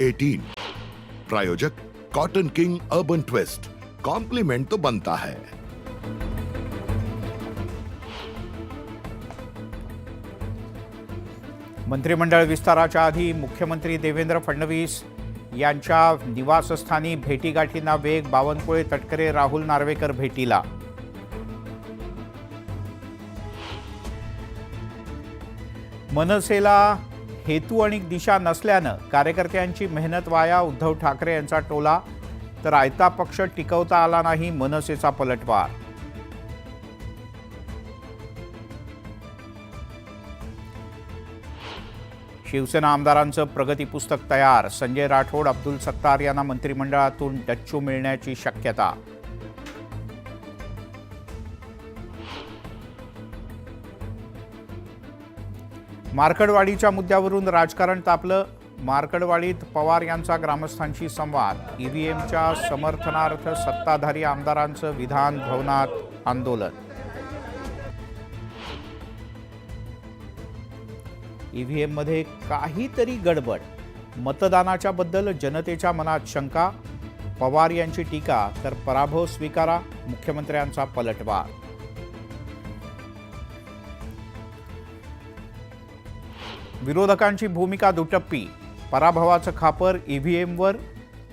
18 प्रायोजक cotton king urban twist compliment तो बनता है। मंत्रिमंडळ विस्ताराच्या आधी मुख्यमंत्री देवेंद्र फडणवीस यांच्या निवासस्थानी भेटीगाठींना वेग बावनकुळे तटकरे राहुल नार्वेकर भेटीला. मनसेला हेतू आणि दिशा नसल्यानं कार्यकर्त्यांची मेहनत वाया उद्धव ठाकरे यांचा टोला तर आयता पक्ष टिकवता आला नाही मनसेचा पलटवार. शिवसेना आमदारांचं प्रगती पुस्तक तयार संजय राठोड अब्दुल सत्तार यांना मंत्रिमंडळातून डच्चू मिळण्याची शक्यता मार्कडवाडीच्या मुद्द्यावरून राजकारण तापलं. मार्कडवाडीत पवार यांचा ग्रामस्थांशी संवाद. ईव्हीएमच्या समर्थनार्थ सत्ताधारी आमदारांचं विधान भवनात आंदोलन. ईव्हीएममध्ये काहीतरी गडबड. मतदानाच्या बद्दल जनतेच्या मनात शंका. पवार यांची टीका तर पराभव स्वीकारा. मुख्यमंत्र्यांचा पलटवार. विरोधकांची भूमिका दुटप्पी. पराभवाचं खापर ईव्हीएमवर.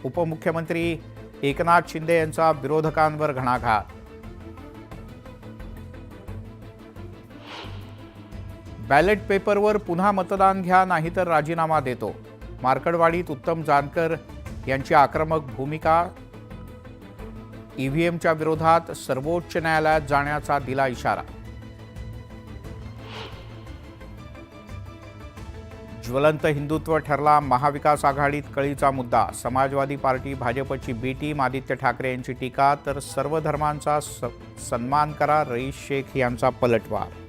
उपमुख्यमंत्री एकनाथ शिंदे यांचा विरोधकांवर घणाघात. बॅलेट पेपरवर पुन्हा मतदान घ्या नाहीतर राजीनामा देतो. मार्कडवाडीत उत्तम जानकर यांची आक्रमक भूमिका. ईव्हीएमच्या विरोधात सर्वोच्च न्यायालयात जाण्याचा दिला इशारा. ज्वलंत हिंदुत्व ठरला महाविकास आघाडीत कळीचा मुद्दा. समाजवादी पार्टी भाजपची बी टीम आदित्य ठाकरे यांची टीका तर सर्व धर्मांचा स- सन्मान करा रईस शेख यांचा पलटवार